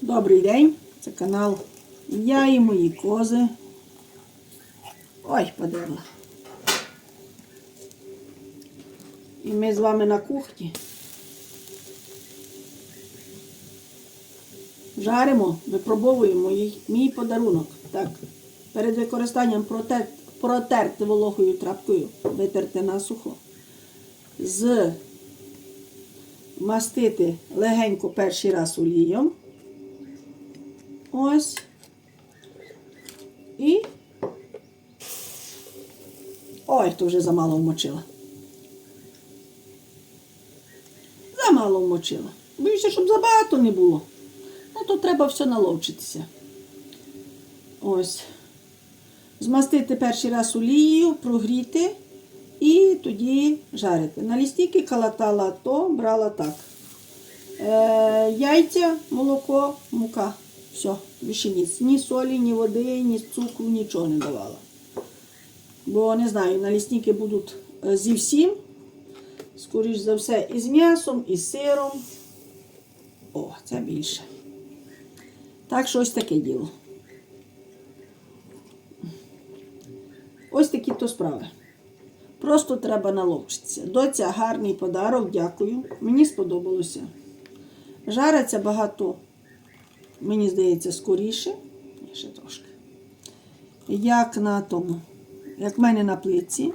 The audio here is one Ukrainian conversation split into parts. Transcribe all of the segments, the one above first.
Добрий день, це канал Я і мої кози. Ой, подерла. І ми з вами на кухні. Жаримо, випробовуємо мій подарунок. Так, перед використанням протер, протерти вологою трапкою, витерти насухо. З мастити легенько перший раз олієм. Ось. І. Ой, то вже замало вмочила. Замало вмочила. Боюся, щоб забагато не було. Ну, то треба все наловчитися. Ось. Змастити перший раз олією, прогріти і тоді жарити. На лістіки калатала то, брала так. Е, яйця, молоко, мука. Все, більше ніц. Ні солі, ні води, ні цукру, нічого не давала. Бо не знаю, налісники будуть е, зі всім. Скоріш за все, і з м'ясом, і з сиром. О, це більше. Так що ось таке діло. Ось такі то справи. Просто треба наловчитися. Доця гарний подарок, дякую. Мені сподобалося. Жариться багато, мені здається, скоріше. Ще трошки. Як на тому, як в мене на плитці.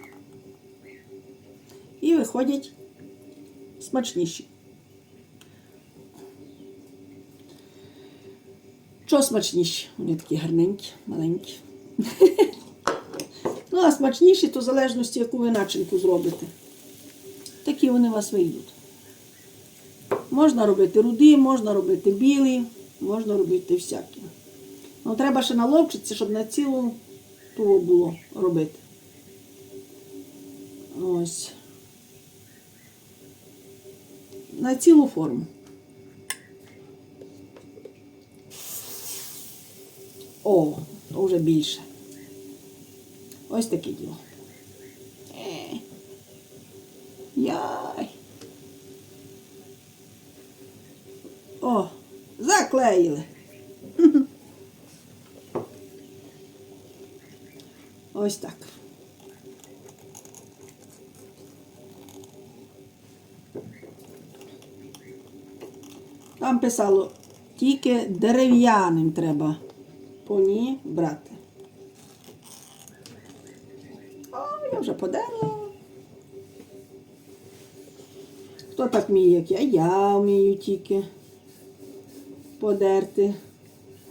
І виходять смачніші. Що смачніші? Вони такі гарненькі, маленькі. Ну, а смачніші, то в залежності, яку ви начинку зробите. Такі вони у вас вийдуть. Можна робити руді, можна робити білі, можна робити всякі. Ну, треба ще наловчитися, щоб на цілу того було робити. Ось. На цілу форму. О, вже більше. Ось таке діло. Е. Яй. О, заклеїли. Ось так. Там писало, тільки дерев'яним треба по ній брати. О, я вже подерла. Хто так вміє, як я? Я вмію тільки подерти.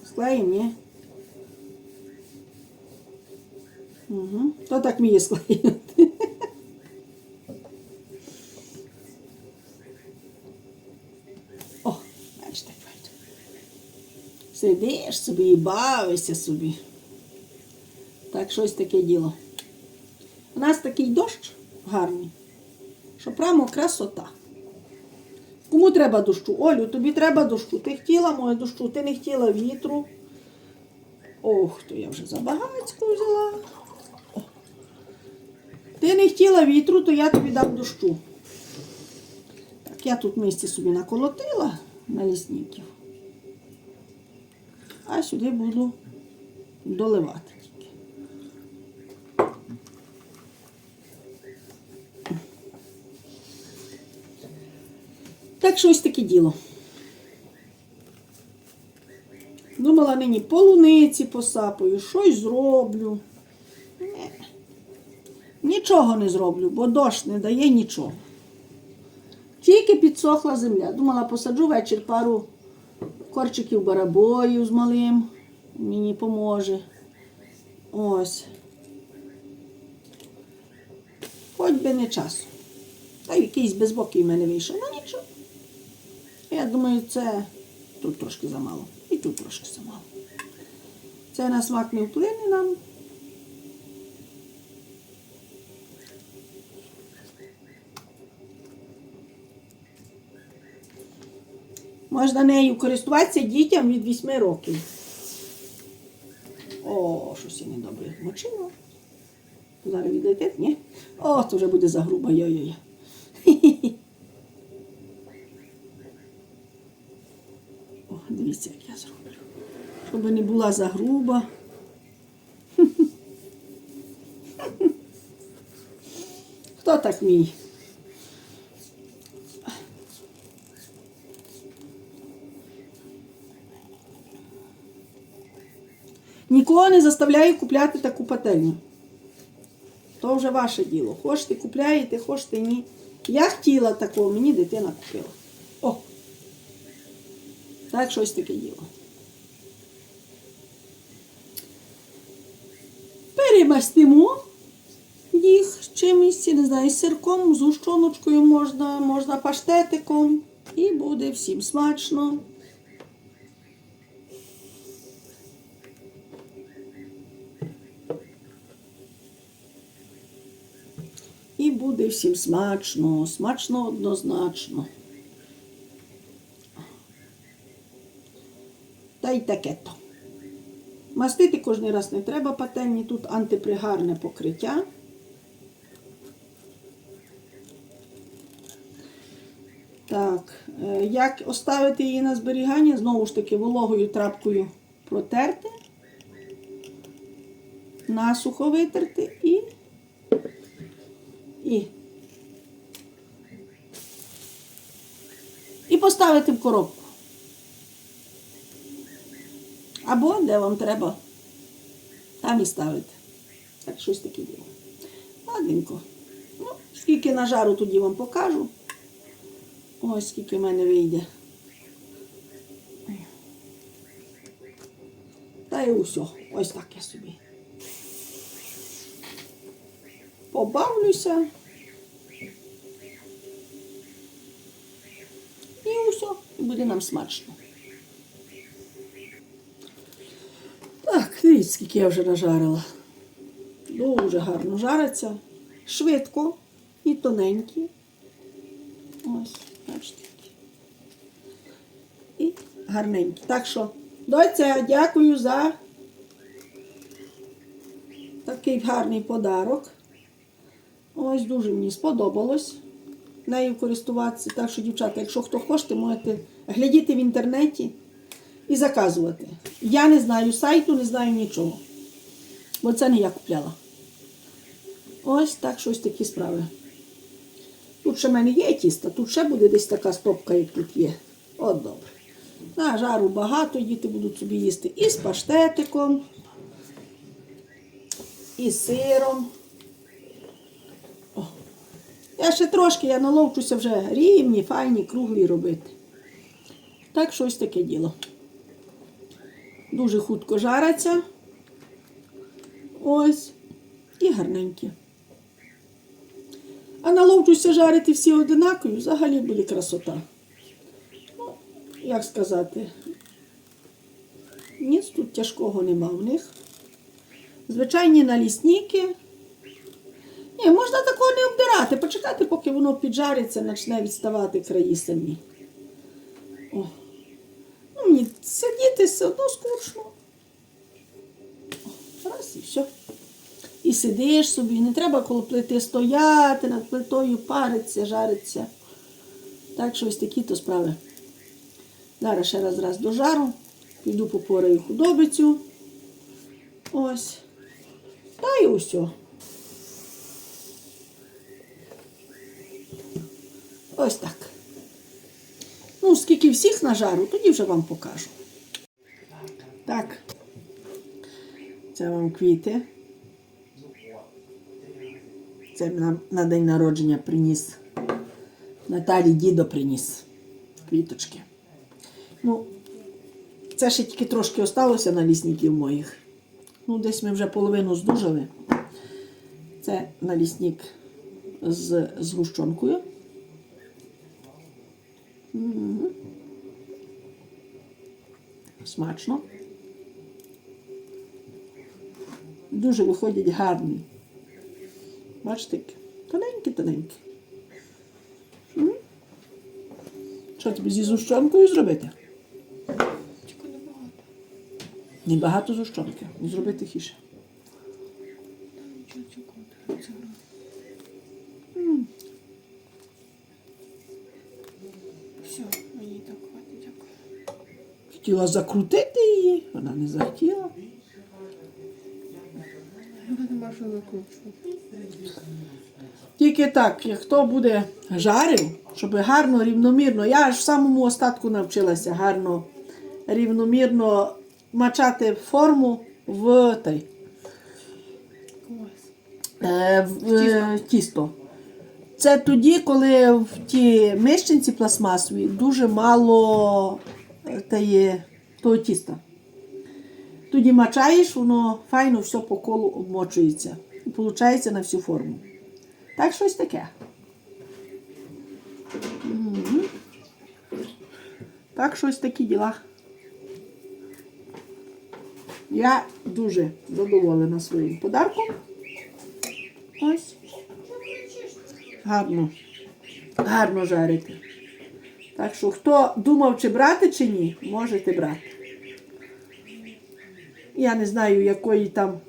Склеїм, ні? Угу. Хто так вміє склеїти? О, бачите. Сидиш собі і бавишся собі. Так, щось таке діло. У нас такий дощ гарний, що прямо красота. Кому треба дощу? Олю, тобі треба дощу. Ти хотіла моє дощу, ти не хотіла вітру. Ох, то я вже забагацько взяла. О. Ти не хотіла вітру, то я тобі дам дощу. Так, я тут місці собі наколотила на лісників. А сюди буду доливати Так що ось таке діло. Думала нині полуниці посапаю, щось зроблю. Е, Нічого не зроблю, бо дощ не дає нічого. Тільки підсохла земля. Думала, посаджу вечір пару корчиків барабою з малим. Мені поможе. Ось. Хоч би не часу. Та якийсь безбокий в мене вийшов. Ну нічого. Я думаю, це тут трошки замало. І тут трошки замало. Це на смак не вплине нам. Можна нею користуватися дітям від 8 років. О, щось я недобре мочила. Зараз відійде, ні? О, то вже буде загруба, йой-йой. Дивіться, як я зроблю. Щоб не була загруба. Хто так мій? Нікого не заставляю купляти таку пательню. То вже ваше діло. Хочете купляєте, хочете ні. Я хотіла такого, мені дитина купила. О! Так щось таке діло. Перемастимо їх чимось, не знаю, з сирком, з гущоночкою можна, можна паштетиком. І буде всім смачно. І буде всім смачно, смачно однозначно. Та й таке то. Мастити кожен раз не треба пательні, тут антипригарне покриття. Так, е, як оставити її на зберігання? Знову ж таки, вологою трапкою протерти, насухо витерти і і. І поставити в коробку. Або де вам треба, там і ставити. Так щось таке діло. Ладненько. Ну, скільки на жару тоді вам покажу. Ось скільки в мене вийде. Та і усе. Ось так я собі. Побавлюся. І усе. І буде нам смачно. Так, дивіться, скільки я вже нажарила. Дуже гарно жариться. Швидко і тоненькі. Ось, бачите. І гарненькі. Так що, доця, дякую за такий гарний подарок. Ось дуже мені сподобалось нею користуватися. Так що, дівчата, якщо хто хоче, можете глядіти в інтернеті і заказувати. Я не знаю сайту, не знаю нічого. Бо це не я купляла. Ось так щось такі справи. Тут ще в мене є тісто, тут ще буде десь така стопка, як тут є. От добре. На жару багато, діти будуть собі їсти і з паштетиком, і з сиром. О. Я ще трошки, я наловчуся вже рівні, файні, круглі робити. Так щось таке діло. Дуже хутко жариться. Ось. І гарненькі. А наловчуся жарити всі одинакові, взагалі буде красота. Ну, як сказати, ніц тут тяжкого нема в них. Звичайні налісники. Ні, можна такого не обдирати, почекати, поки воно піджариться, почне відставати краї самі. О. Ну, мені сидіти все одно скучно. О, Раз і все. І сидиш собі, не треба коло плити стояти, над плитою париться, жариться. Так що ось такі то справи. Зараз ще раз раз до жару. Піду попораю худобицю. Ось. Та і усе. Ось так. Ну, скільки всіх на жару, тоді вже вам покажу. Так. Це вам квіти. Це нам на день народження приніс. Наталі дідо приніс квіточки. Ну, це ще тільки трошки осталося на лісників моїх. Ну, десь ми вже половину здужали. Це налісник з згущенкою. Смачно. Дуже виходять гарні. Бачите, тоненькі-тоненькі. Що тобі зі зущенкою зробити? Тільки небагато. Небагато зущенки. Зроби тихіше. Все, мені так хватить, дякую. Хотіла закрутити її, вона не захотіла. Нема що. Тільки так, як хто буде жарив, щоб гарно, рівномірно. Я аж в самому остатку навчилася гарно, рівномірно мачати форму в той, е, в е, тісто. Це тоді, коли в ті мищенці пластмасові дуже мало е, того тіста. Тоді мачаєш, воно файно все по колу обмочується. І виходить на всю форму. Так щось таке. Мгм. Так щось такі діла. Я дуже задоволена своїм подарком. Ось. Гарно. Гарно жарити. Так що, хто думав, чи брати, чи ні, можете брати. Я не знаю, якої там,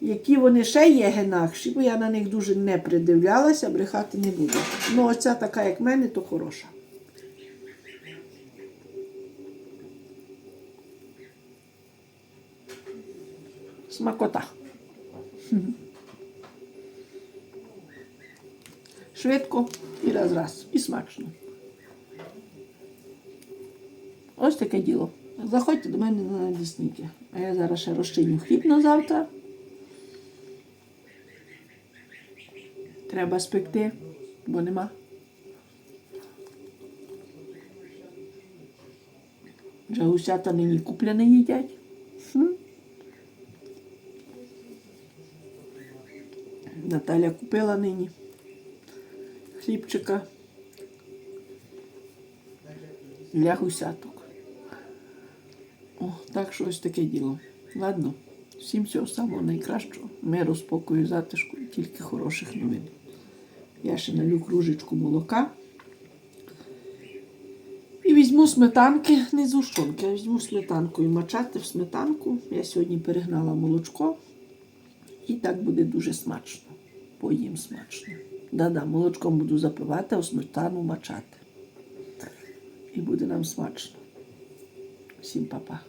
які вони ще є генахші, бо я на них дуже не придивлялася, брехати не буду. Ну, оця така, як в мене, то хороша. Смакота. Швидко і раз раз. І смачно. Ось таке діло. Заходьте до мене на десніки. А я зараз ще розчиню хліб на завтра. Треба спекти, бо нема. Вже гусята нині купляне їдять. Наталя купила нині хлібчика для гусяток. Так що ось таке діло. Ладно, всім всього самого найкращого. Миру, спокою, затишку і тільки хороших новин. Я ще налю кружечку молока. І візьму сметанки, не з зущонки, а візьму сметанку і мачати в сметанку. Я сьогодні перегнала молочко. І так буде дуже смачно. Поїм смачно. Да-да, молочком буду запивати, а сметану мачати. І буде нам смачно. Всім па-па.